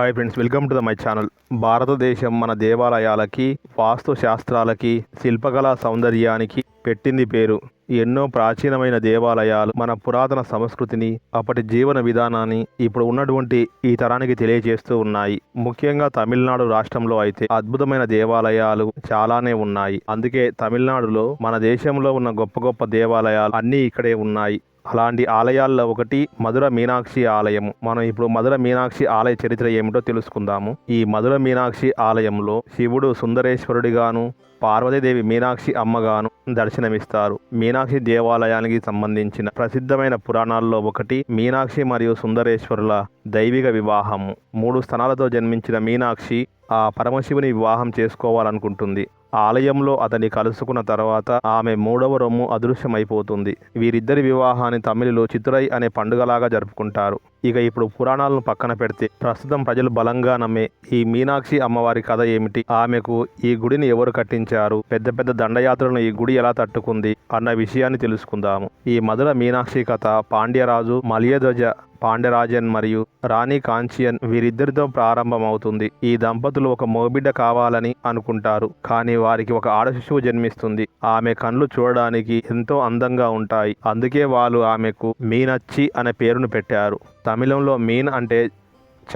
Hi friends welcome to the my channel. భారతదేశం మన దేవాలయాలకి వాస్తు శాస్త్రాలకి శిల్పకళా సౌందర్యానికి పెట్టింది పేరు. ఎన్నో ప్రాచీనమైన దేవాలయాలు మన పురాతన సంస్కృతిని అప్పటి జీవన విధానాన్ని ఇప్పుడు ఉన్నటువంటి ఈ తరానికి తెలియజేస్తూ ఉన్నాయి. ముఖ్యంగా తమిళనాడు రాష్ట్రంలో అయితే అద్భుతమైన దేవాలయాలు చాలానే ఉన్నాయి. అందుకే తమిళనాడులో మన దేశంలో ఉన్న గొప్ప గొప్ప దేవాలయాలు అన్నీ ఇక్కడే ఉన్నాయి. అలాంటి ఆలయాల్లో ఒకటి మధుర మీనాక్షి ఆలయము మనం ఇప్పుడు మధుర మీనాక్షి ఆలయ చరిత్ర ఏమిటో తెలుసుకుందాము. ఈ మధుర మీనాక్షి ఆలయంలో శివుడు సుందరేశ్వరుడిగాను పార్వతీదేవి మీనాక్షి అమ్మగాను దర్శనమిస్తారు. మీనాక్షి దేవాలయానికి సంబంధించిన ప్రసిద్ధమైన పురాణాల్లో ఒకటి మీనాక్షి మరియు సుందరేశ్వరుల దైవిక వివాహము. మూడు స్థానాలతో జన్మించిన మీనాక్షి ఆ పరమశివుని వివాహం చేసుకోవాలనుకుంటుంది. ఆలయంలో అతన్ని కలుసుకున్న తర్వాత ఆమె మూడవ రొమ్ము అదృశ్యమైపోతుంది. వీరిద్దరి వివాహాన్ని తమిళలో చిత్తురై అనే పండుగలాగా జరుపుకుంటారు. ఇక ఇప్పుడు పురాణాలను పక్కన పెడితే ప్రస్తుతం ప్రజలు బలంగా నమ్మే ఈ మీనాక్షి అమ్మవారి కథ ఏమిటి? ఆమెకు ఈ గుడిని ఎవరు కట్టించారు? పెద్ద పెద్ద దండయాత్రలను ఈ గుడి ఎలా తట్టుకుంది? అన్న విషయాన్ని తెలుసుకుందాము. ఈ మధుర మీనాక్షి కథ పాండ్యరాజు మలియధ్వజ పాండ్యరాజన్ మరియు రాణి కాంచియన్ వీరిద్దరితో ప్రారంభమవుతుంది. ఈ దంపతులు ఒక మోబిడ్డ కావాలని అనుకుంటారు. కానీ వారికి ఒక ఆడ శిశువు జన్మిస్తుంది. ఆమె కళ్ళు చూడడానికి ఎంతో అందంగా ఉంటాయి. అందుకే వాళ్ళు ఆమెకు మీనచ్చి అనే పేరును పెట్టారు. తమిళంలో మీన్ అంటే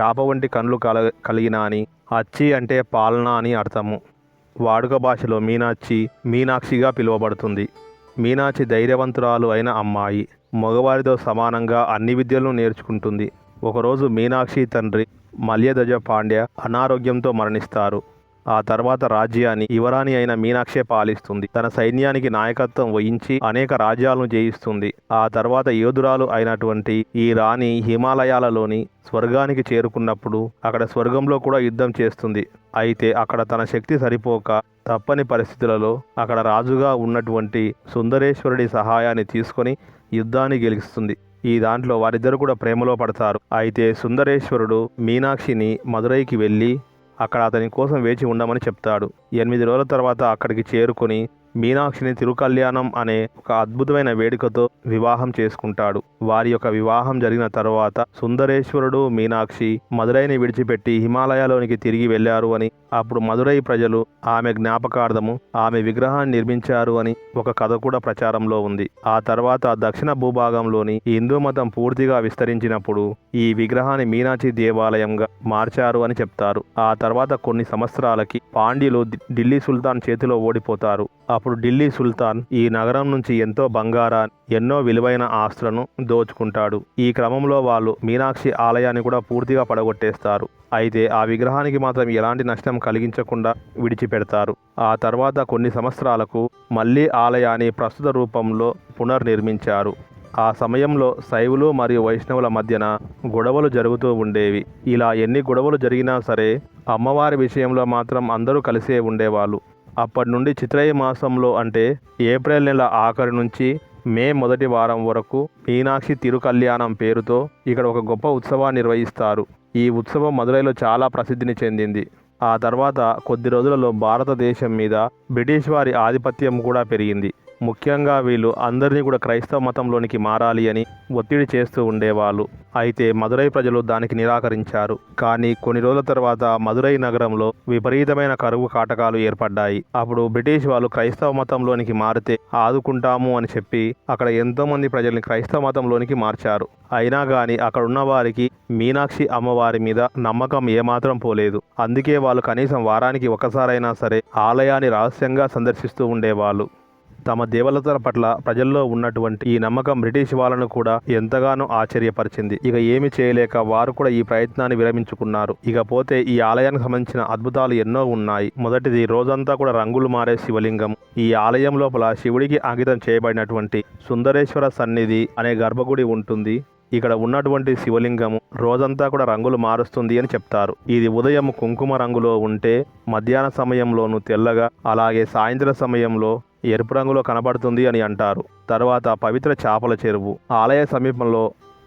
చాప వంటి కళ్ళు కల కలిగిన అని అచ్చి అంటే పాలన అని అర్థము. వాడుక భాషలో మీనాక్షి మీనాక్షిగా పిలువబడుతుంది. మీనాక్షి ధైర్యవంతురాలు అయిన అమ్మాయి మగవారితో సమానంగా అన్ని విద్యలను నేర్చుకుంటుంది. ఒకరోజు మీనాక్షి తండ్రి మల్యధ్వజ పాండ్య అనారోగ్యంతో మరణిస్తారు. ఆ తర్వాత రాజ్యాన్ని యువరాణి అయిన మీనాక్షే పాలిస్తుంది. తన సైన్యానికి నాయకత్వం వహించి అనేక రాజ్యాలను జయిస్తుంది. ఆ తర్వాత యోధురాలు అయినటువంటి ఈ రాణి హిమాలయాలలోని స్వర్గానికి చేరుకున్నప్పుడు అక్కడ స్వర్గంలో కూడా యుద్ధం చేస్తుంది. అయితే అక్కడ తన శక్తి సరిపోక తప్పని పరిస్థితులలో అక్కడ రాజుగా ఉన్నటువంటి సుందరేశ్వరుడి సహాయాన్ని తీసుకొని యుద్ధాన్ని గెలుస్తుంది. ఈ దాంట్లో వారిద్దరు కూడా ప్రేమలో పడతారు. అయితే సుందరేశ్వరుడు మీనాక్షిని మదురైకి వెళ్ళి అక్కడ అతని కోసం వేచి ఉండమని చెప్తాడు. ఎనిమిది రోజుల తర్వాత అక్కడికి చేరుకొని మీనాక్షిని తిరుకల్యాణం అనే ఒక అద్భుతమైన వేడుకతో వివాహం చేసుకుంటాడు. వారి యొక్క వివాహం జరిగిన తర్వాత సుందరేశ్వరుడు మీనాక్షి మదురైని విడిచిపెట్టి హిమాలయాలోనికి తిరిగి వెళ్ళారు అని అప్పుడు మదురై ప్రజలు ఆమె జ్ఞాపకార్థము ఆమె విగ్రహాన్ని నిర్మించారు అని ఒక కథ కూడా ప్రచారంలో ఉంది. ఆ తర్వాత దక్షిణ భూభాగంలోని హిందూ మతం పూర్తిగా విస్తరించినప్పుడు ఈ విగ్రహాన్ని మీనాక్షి దేవాలయంగా మార్చారు అని చెప్తారు. ఆ తర్వాత కొన్ని సంవత్సరాలకి పాండ్యులు ఢిల్లీ సుల్తాన్ చేతిలో ఓడిపోతారు. అప్పుడు ఢిల్లీ సుల్తాన్ ఈ నగరం నుంచి ఎంతో బంగారా ఎన్నో విలువైన ఆస్తులను దోచుకుంటాడు. ఈ క్రమంలో వాళ్ళు మీనాక్షి ఆలయాన్ని కూడా పూర్తిగా పడగొట్టేస్తారు. అయితే ఆ విగ్రహానికి మాత్రం ఎలాంటి నష్టం కలిగించకుండా విడిచిపెడతారు. ఆ తర్వాత కొన్ని సంవత్సరాలకు మళ్ళీ ఆలయాన్ని ప్రస్తుత రూపంలో పునర్నిర్మించారు. ఆ సమయంలో శైవులు మరియు వైష్ణవుల మధ్యన గొడవలు జరుగుతూ ఉండేవి. ఇలా ఎన్ని గొడవలు జరిగినా సరే అమ్మవారి విషయంలో మాత్రం అందరూ కలిసే ఉండేవాళ్ళు. అప్పటి నుండి చిత్రయ మాసంలో అంటే ఏప్రిల్ నెల ఆఖరి నుంచి మే మొదటి వారం వరకు మీనాక్షి తిరుకల్యాణం పేరుతో ఇక్కడ ఒక గొప్ప ఉత్సవాన్ని నిర్వహిస్తారు. ఈ ఉత్సవం మదురైలో చాలా ప్రసిద్ధిని చెందింది. ఆ తర్వాత కొద్ది రోజులలో భారతదేశం మీద బ్రిటిష్ వారి ఆధిపత్యం కూడా పెరిగింది. ముఖ్యంగా వీళ్ళు అందరినీ కూడా క్రైస్తవ మతంలోనికి మారాలి అని ఒత్తిడి చేస్తూ ఉండేవాళ్ళు. అయితే మదురై ప్రజలు దానికి నిరాకరించారు. కానీ కొన్ని రోజుల తర్వాత మదురై నగరంలో విపరీతమైన కరువు కాటకాలు ఏర్పడ్డాయి. అప్పుడు బ్రిటిష్ వాళ్ళు క్రైస్తవ మతంలోనికి మారితే ఆదుకుంటాము అని చెప్పి అక్కడ ఎంతోమంది ప్రజల్ని క్రైస్తవ మతంలోనికి మార్చారు. అయినా కానీ అక్కడ ఉన్న వారికి మీనాక్షి అమ్మవారి మీద నమ్మకం ఏమాత్రం పోలేదు. అందుకే వాళ్ళు కనీసం వారానికి ఒకసారైనా సరే ఆలయాన్ని రహస్యంగా సందర్శిస్తూ ఉండేవాళ్ళు. తమ దేవతల పట్ల ప్రజల్లో ఉన్నటువంటి ఈ నమ్మకం బ్రిటిష్ వాళ్ళను కూడా ఎంతగానో ఆశ్చర్యపరిచింది. ఇక ఏమి చేయలేక వారు కూడా ఈ ప్రయత్నాన్ని విరమించుకున్నారు. ఇకపోతే ఈ ఆలయానికి సంబంధించిన అద్భుతాలు ఎన్నో ఉన్నాయి. మొదటిది రోజంతా కూడా రంగులు మారే శివలింగం. ఈ ఆలయం లోపల శివుడికి అంకితం చేయబడినటువంటి సుందరేశ్వర సన్నిధి అనే గర్భగుడి ఉంటుంది. ఇక్కడ ఉన్నటువంటి శివలింగము రోజంతా కూడా రంగులు మారుస్తుంది అని చెప్తారు. ఇది ఉదయం కుంకుమ రంగులో ఉంటే మధ్యాహ్న సమయంలోను తెల్లగా అలాగే సాయంత్రం సమయంలో ఎరుపు రంగులో కనబడుతుంది అని అంటారు. తర్వాత పవిత్ర చేపల చెరువు. ఆలయ సమీపంలో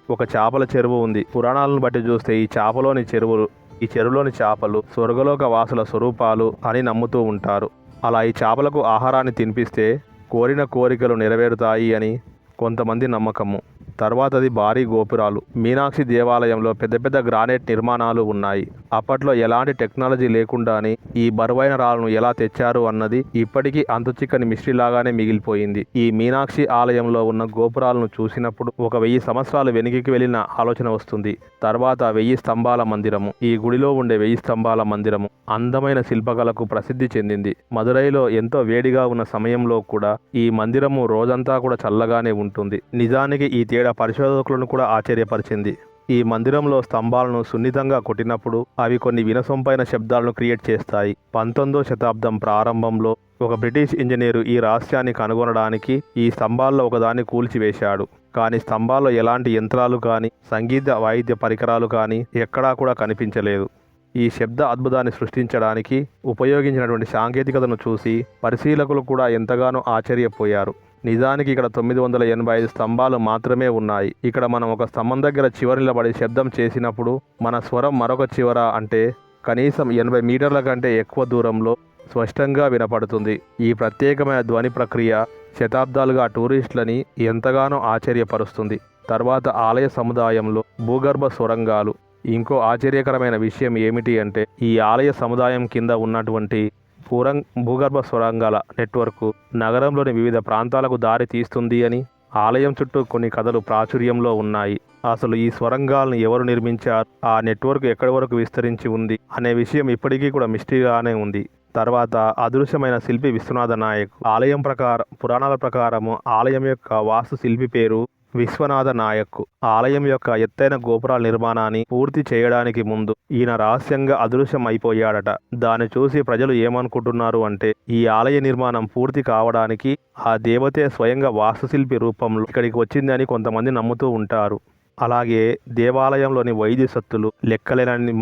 ఒక చేపల చెరువు ఉంది. పురాణాలను బట్టి చూస్తే ఈ చేపలోని చెరువులు ఈ చెరువులోని చేపలు స్వర్గలోక వాసుల స్వరూపాలు అని నమ్ముతూ ఉంటారు. అలా ఈ చేపలకు ఆహారాన్ని తినిపిస్తే కోరిన కోరికలు నెరవేరుతాయి అని కొంతమంది నమ్మకము. తర్వాతది భారీ గోపురాలు. మీనాక్షి దేవాలయంలో పెద్ద పెద్ద గ్రానైట్ నిర్మాణాలు ఉన్నాయి. అప్పట్లో ఎలాంటి టెక్నాలజీ లేకుండానే ఈ బరువైన రాళ్ళను ఎలా తెచ్చారు అన్నది ఇప్పటికీ అంతుచిక్కని మిస్టరీ లాగానే మిగిలిపోయింది. ఈ మీనాక్షి ఆలయంలో ఉన్న గోపురాలను చూసినప్పుడు ఒక వెయ్యి సంవత్సరాలు వెనుకకి వెళ్ళిన ఆలోచన వస్తుంది. తర్వాత వెయ్యి స్తంభాల మందిరము ఈ గుడిలో ఉండే వెయ్యి స్తంభాల మందిరము అందమైన శిల్పకళకు ప్రసిద్ధి చెందింది. మదురైలో ఎంతో వేడిగా ఉన్న సమయంలో కూడా ఈ మందిరము రోజంతా కూడా చల్లగానే ఉంటుంది. నిజానికి ఈ తేడా పరిశోధకులను కూడా ఆశ్చర్యపరిచింది. ఈ మందిరంలో స్తంభాలను సున్నితంగా కొట్టినప్పుడు అవి కొన్ని వినసొంపైన శబ్దాలను క్రియేట్ చేస్తాయి. పంతొమ్మిదో శతాబ్దం ప్రారంభంలో ఒక బ్రిటిష్ ఇంజనీరు ఈ రహస్యాన్ని కనుగొనడానికి ఈ స్తంభాల్లో ఒకదాన్ని కూల్చివేశాడు. కానీ స్తంభాల్లో ఎలాంటి యంత్రాలు కానీ సంగీత వాయిద్య పరికరాలు కానీ ఎక్కడా కూడా కనిపించలేదు. ఈ శబ్ద అద్భుతాన్ని సృష్టించడానికి ఉపయోగించినటువంటి సాంకేతికతను చూసి పరిశీలకులు కూడా ఎంతగానో ఆశ్చర్యపోయారు. నిజానికి ఇక్కడ తొమ్మిది వందల ఎనభై ఐదు స్తంభాలు మాత్రమే ఉన్నాయి. ఇక్కడ మనం ఒక స్తంభం దగ్గర చివరి నిలబడి శబ్దం చేసినప్పుడు మన స్వరం మరొక చివర అంటే కనీసం ఎనభై మీటర్ల కంటే ఎక్కువ దూరంలో స్పష్టంగా వినపడుతుంది. ఈ ప్రత్యేకమైన ధ్వని ప్రక్రియ శతాబ్దాలుగా టూరిస్టులని ఎంతగానో ఆశ్చర్యపరుస్తుంది. తర్వాత ఆలయ సముదాయంలో భూగర్భ సొరంగాలు. ఇంకో ఆశ్చర్యకరమైన విషయం ఏమిటి అంటే ఈ ఆలయ సముదాయం కింద ఉన్నటువంటి పూరం భూగర్భ సొరంగాల నెట్వర్క్ నగరంలోని వివిధ ప్రాంతాలకు దారి తీస్తుంది అని ఆలయం చుట్టూ కొన్ని కథలు ప్రాచుర్యంలో ఉన్నాయి. అసలు ఈ స్వరంగాలను ఎవరు నిర్మించారు? ఆ నెట్వర్క్ ఎక్కడి వరకు విస్తరించి ఉంది? అనే విషయం ఇప్పటికీ కూడా మిస్టరీగానే ఉంది. తర్వాత అదృశ్యమైన శిల్పి విశ్వనాథ నాయక్ ఆలయం ప్రకారం పురాణాల ప్రకారము ఆలయం యొక్క వాస్తు శిల్పి పేరు విశ్వనాథ నాయక్ ఆలయం యొక్క ఎత్తైన గోపురాల నిర్మాణాన్ని పూర్తి చేయడానికి ముందు ఈయన రహస్యంగా అదృశ్యం అయిపోయాడట దాన్ని చూసి ప్రజలు ఏమనుకుంటున్నారు అంటే ఈ ఆలయ నిర్మాణం పూర్తి కావడానికి ఆ దేవతే స్వయంగా వాస్తుశిల్పి రూపంలో ఇక్కడికి వచ్చిందని కొంతమంది నమ్ముతూ ఉంటారు. అలాగే దేవాలయంలోని వైద్య సత్తులు లెక్కలేనన్ని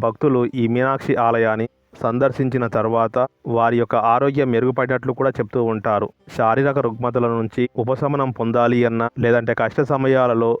భక్తులు ఈ మీనాక్షి ఆలయాన్ని సందర్శించిన తర్వాత వారి యొక్క ఆరోగ్యం మెరుగుపడినట్లు కూడా చెప్తూ ఉంటారు. శారీరక రుగ్మతల నుంచి ఉపశమనం పొందాలి అన్న లేదంటే కష్ట సమయాలలో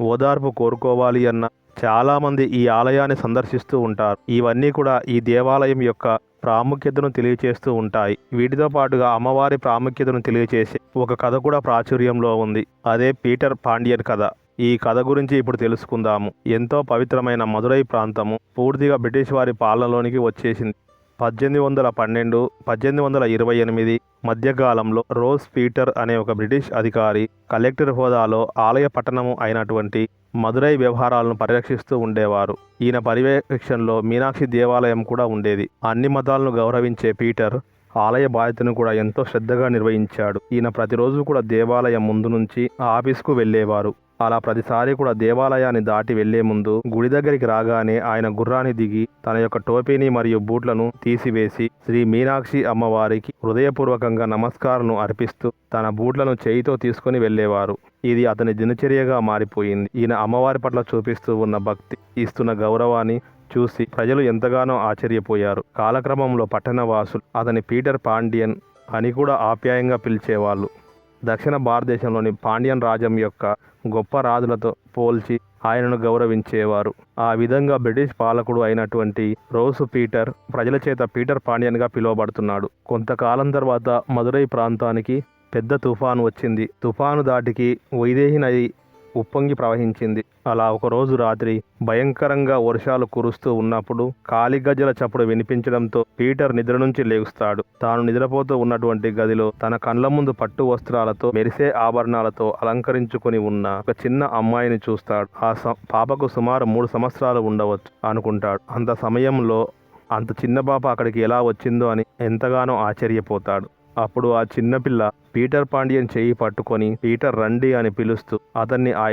ఓదార్పు కోరుకోవాలి అన్న చాలామంది ఈ ఆలయాన్ని సందర్శిస్తూ ఉంటారు. ఇవన్నీ కూడా ఈ దేవాలయం యొక్క ప్రాముఖ్యతను తెలియచేస్తూ ఉంటాయి. వీటితో పాటుగా అమ్మవారి ప్రాముఖ్యతను తెలియచేసే ఒక కథ కూడా ప్రాచుర్యంలో ఉంది. అదే పీటర్ పాండియన్ కథ. ఈ కథ గురించి ఇప్పుడు తెలుసుకుందాము. ఎంతో పవిత్రమైన మదురై ప్రాంతము. పూర్తిగా బ్రిటిష్ వారి పాలనలోనికి వచ్చేసింది. పద్దెనిమిది వందల పన్నెండు పద్దెనిమిది వందల ఇరవై ఎనిమిది మధ్యకాలంలో రోజ్ పీటర్ అనే ఒక బ్రిటిష్ అధికారి కలెక్టర్ హోదాలో ఆలయ పట్టణము అయినటువంటి మదురై వ్యవహారాలను పరిరక్షిస్తూ ఉండేవారు. ఈయన పర్యవేక్షణలో మీనాక్షి దేవాలయం కూడా ఉండేది. అన్ని మతాలను గౌరవించే పీటర్ ఆలయ బాధ్యతను కూడా ఎంతో శ్రద్ధగా నిర్వహించాడు. ఈయన ప్రతిరోజు కూడా దేవాలయం ముందు నుంచి ఆఫీస్కు వెళ్ళేవారు. అలా ప్రతిసారి కూడా దేవాలయాన్ని దాటి వెళ్ళే ముందు గుడి దగ్గరికి రాగానే ఆయన గుర్రాన్ని దిగి తన యొక్క టోపీని మరియు బూట్లను తీసివేసి శ్రీ మీనాక్షి అమ్మవారికి హృదయపూర్వకంగా నమస్కారం అర్పిస్తూ తన బూట్లను చేయితో తీసుకుని వెళ్ళేవారు. ఇది అతని దినచర్యగా మారిపోయింది. ఈయన అమ్మవారి పట్ల చూపిస్తూ ఉన్న భక్తి ఇస్తున్న గౌరవాన్ని చూసి ప్రజలు ఎంతగానో ఆశ్చర్యపోయారు. కాలక్రమంలో పట్టణవాసులు అతని పీటర్ పాండియన్ అని కూడా ఆప్యాయంగా పిలిచేవాళ్ళు. దక్షిణ భారతదేశంలోని పాండ్యన్ రాజ్యం యొక్క గొప్ప రాజులతో పోల్చి ఆయనను గౌరవించేవారు. ఆ విధంగా బ్రిటిష్ పాలకుడు అయినటువంటి రోసు పీటర్ ప్రజల చేత పీటర్ పాండ్యన్గా పిలువబడుతున్నాడు. కొంతకాలం తర్వాత మదురై ప్రాంతానికి పెద్ద తుఫాను వచ్చింది. తుఫాను దాటికి వైదేహి నది ఉప్పొంగి ప్రవహించింది. అలా ఒకరోజు రాత్రి భయంకరంగా వర్షాలు కురుస్తూ ఉన్నప్పుడు కాలిగజల చప్పుడు వినిపించడంతో పీటర్ నిద్ర నుంచి లేగుస్తాడు. తాను నిద్రపోతూ ఉన్నటువంటి గదిలో తన కండ్ల ముందు పట్టు వస్త్రాలతో మెరిసే ఆభరణాలతో అలంకరించుకుని ఉన్న ఒక చిన్న అమ్మాయిని చూస్తాడు. ఆ స- పాపకు సుమారు మూడు సంవత్సరాలు ఉండవచ్చు అనుకుంటాడు. అంత సమయంలో అంత చిన్న పాప అక్కడికి ఎలా వచ్చిందో అని ఎంతగానో ఆశ్చర్యపోతాడు. అప్పుడు ఆ చిన్నపిల్ల పీటర్ పాండియన్ చేయి పట్టుకొని పీటర్ రండి అని పిలుస్తూ అతన్ని ఆ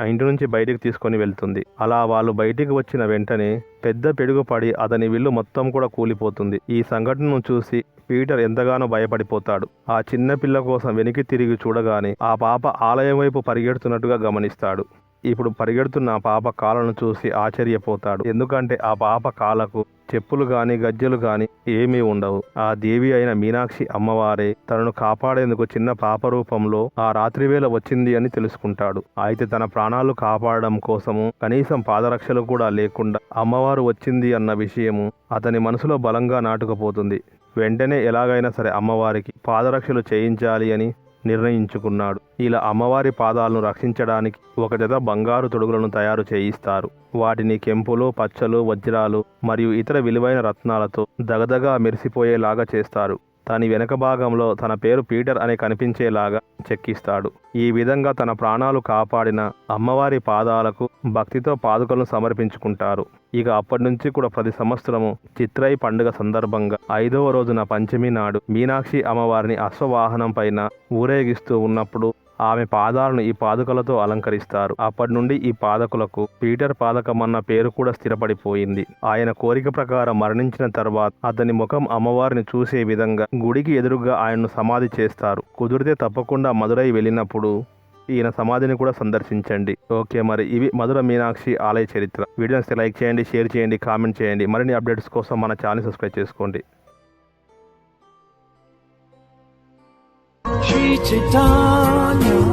ఆ ఇంటి నుంచి బయటికి తీసుకొని వెళ్తుంది. అలా వాళ్ళు బయటికి వచ్చిన వెంటనే పెద్ద పిడుగు పడి అతని విల్లు మొత్తం కూడా కూలిపోతుంది. ఈ సంఘటనను చూసి పీటర్ ఎంతగానో భయపడిపోతాడు. ఆ చిన్న పిల్ల కోసం వెనక్కి తిరిగి చూడగానే ఆ పాప ఆలయం వైపు పరిగెడుతున్నట్టుగా గమనిస్తాడు. ఇప్పుడు పరిగెడుతున్న ఆ పాప కాళ్ళను చూసి ఆశ్చర్యపోతాడు. ఎందుకంటే ఆ పాప కాళ్ళకు చెప్పులు గాని గజ్జెలు గాని ఏమీ ఉండవు. ఆ దేవి అయిన మీనాక్షి అమ్మవారే తనను కాపాడేందుకు చిన్న పాప రూపంలో ఆ రాత్రివేళ వచ్చింది అని తెలుసుకుంటాడు. అయితే తన ప్రాణాలు కాపాడడం కోసము కనీసం పాదరక్షలు కూడా లేకుండా అమ్మవారు వచ్చింది అన్న విషయము అతని మనసులో బలంగా నాటుకుపోతుంది. వెంటనే ఎలాగైనా సరే అమ్మవారికి పాదరక్షలు చేయించాలి అని నిర్ణయించుకున్నాడు. ఇలా అమ్మవారి పాదాలను రక్షించడానికి ఒక జత బంగారు తొడుగులను తయారు చేయిస్తారు. వాటిని కెంపులు పచ్చలు వజ్రాలు మరియు ఇతర విలువైన రత్నాలతో దగదగా మెరిసిపోయేలాగా చేస్తారు. దాని వెనక భాగంలో తన పేరు పీటర్ అని కనిపించేలాగా చెక్కిస్తాడు. ఈ విధంగా తన ప్రాణాలు కాపాడిన అమ్మవారి పాదాలకు భక్తితో పాదుకలను సమర్పించుకుంటారు. ఇక అప్పటి నుంచి కూడా ప్రతి సంవత్సరము చిత్రై పండుగ సందర్భంగా ఐదవ రోజున పంచమి నాడు మీనాక్షి అమ్మవారిని అశ్వవాహనం పైన ఊరేగిస్తూ ఉన్నప్పుడు ఆమె పాదాలను ఈ పాదుకలతో అలంకరిస్తారు. అప్పటి నుండి ఈ పాదకులకు పీటర్ పాదకం అన్న పేరు కూడా స్థిరపడిపోయింది. ఆయన కోరిక ప్రకారం మరణించిన తర్వాత అతని ముఖం అమ్మవారిని చూసే విధంగా గుడికి ఎదురుగా ఆయన్ను సమాధి చేస్తారు. కుదిరితే తప్పకుండా మదురై వెళ్ళినప్పుడు ఈయన సమాధిని కూడా సందర్శించండి. ఓకే మరి. ఇవి మధుర మీనాక్షి ఆలయ చరిత్ర. వీడియోస్ లైక్ చేయండి షేర్ చేయండి కామెంట్ చేయండి. మరిన్ని అప్డేట్స్ కోసం మన ఛానల్ సబ్స్క్రైబ్ చేసుకోండి. Sri Chaitanya